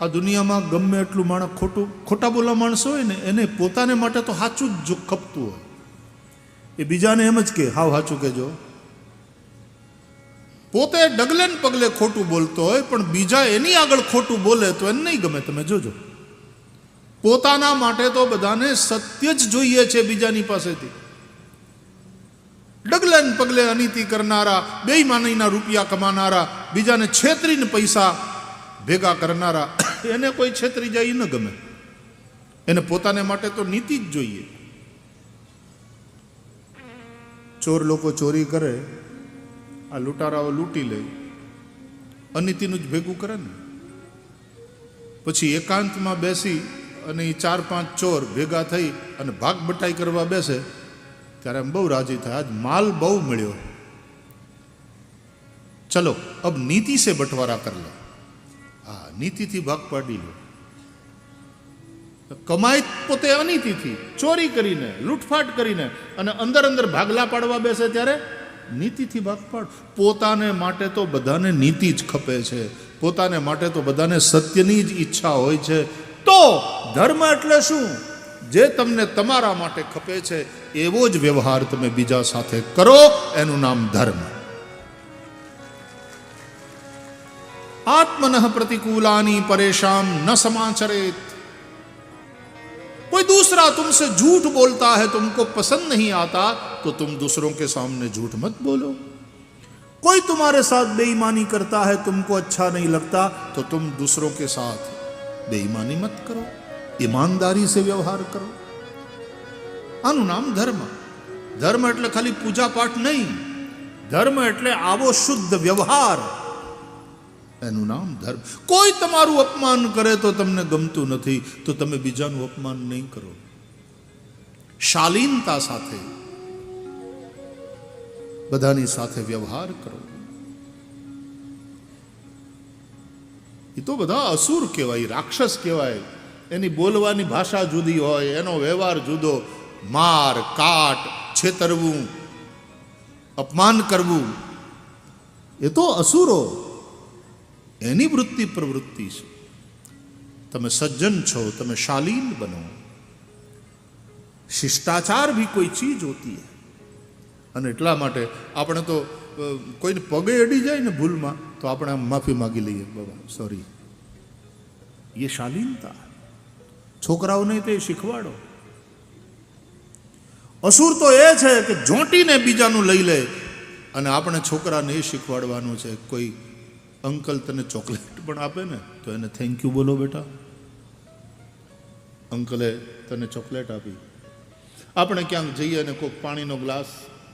આ દુનિયામાં ગમે એટલું માણસ ખોટું, ખોટા બોલા માણસો હોય ને, એને પોતાને માટે તો સાચું જ ખપતું હોય. એ બીજાને એમ જ કે, હાવ સાચું કહેજો. પોતે ડગલે ને પગલે ખોટું બોલતો હોય, પણ બીજા એની આગળ ખોટું બોલે તો એને નહીં ગમે. તમે જોજો. પોતાના માટે તો બધાને સત્ય જ જોઈએ છે બીજાની પાસેથી. ડગલે ને પગલે અનીતિ કરનારા, બેઈમાનીના રૂપિયા કમાનારા, બીજાને છેતરીને પૈસા ભેગા કરનારા એને કોઈ છેતરી જાય ન ગમે. એને પોતાને માટે તો નીતિ જ જોઈએ. ચોર લોકો ચોરી કરે, આ લૂંટારાઓ લૂંટી લે, અનીતિનું જ ભેગું કરે ને. પછી એકાંતમાં બેસી અને એ ચાર પાંચ ચોર ભેગા થઈ અને ભાગ બટાઈ કરવા બેસે, ત્યારે એમ બહુ રાજી થાય, આજ માલ બહુ મળ્યો. ચલો, અબ નીતિ સે બંટવારા કર લો. હા, નીતિથી ભાગ પાડી લો. કમાઈ પોતે અનીતિથી, ચોરી કરીને, લૂંટફાટ કરીને અને અંદર અંદર ભાગલા પાડવા બેસે ત્યારે નીતિથી ભાગ પાડ. પોતાને માટે તો બધાને નીતિ જ ખપે છે. પોતાને માટે તો બધાને સત્યની જ ઈચ્છા હોય છે. તો ધર્મ એટલે શું? જે તમને તમારા માટે ખપે છે, એવો જ વ્યવહાર તમે બીજા સાથે કરો, એનું નામ ધર્મ. आत्मन प्रतिकूलानी परेशान न समाचरेत कोई दूसरा तुमसे झूठ बोलता है तुमको पसंद नहीं आता तो तुम दूसरों के सामने झूठ मत बोलो कोई तुम्हारे साथ बेईमानी करता है तुमको अच्छा नहीं लगता तो तुम दूसरों के साथ बेईमानी मत करो ईमानदारी से व्यवहार करो આનું નામ ધર્મ ધર્મ એટલે ખાલી પૂજા પાઠ નહીં ધર્મ એટલે આવો શુદ્ધ વ્યવહાર એનું નામ ધર્મ. કોઈ તમારું અપમાન કરે તો તમને ગમતું નથી, તો તમે બીજાનું અપમાન નહીં કરો. શાલીનતા સાથે બધાની સાથે વ્યવહાર કરો. એ તો બધા અસુર કહેવાય, રાક્ષસ કહેવાય. એની બોલવાની ભાષા જુદી હોય, એનો વ્યવહાર જુદો. માર, કાટ, છેતરવું, અપમાન કરવું. એ તો અસુરો. એની વૃત્તિ પ્રવૃત્તિ છે. તમે સજ્જન છો, તમે શાલીન બનો. શિષ્ટાચાર બી કોઈ ચીજ હોતી અને એટલા માટે આપણે તો કોઈને પગે અડી જાય ને ભૂલમાં, તો આપણે આમ માફી માગી લઈએ. બાબા સોરી એ શાલીનતા. છોકરાઓને તે શીખવાડો. અસુર તો એ છે કે જોંટીને બીજાનું લઈ લે. અને આપણે છોકરાને એ શીખવાડવાનું છે, કોઈ અંકલ તને ચોકલેટ પણ આપે ને, તો એને થેન્ક યુ બોલો બેટા. અંકલે તને ચોકલેટ આપી. આપણે ક્યાંક જઈએ અને કોઈક પાણીનો ગ્લાસ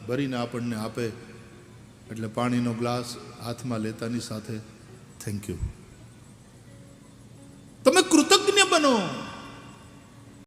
ભરીને આપણને આપે, એટલે પાણીનો ગ્લાસ હાથમાં લેતાની સાથે થેન્ક યુ તમે કૃતજ્ઞ બનો.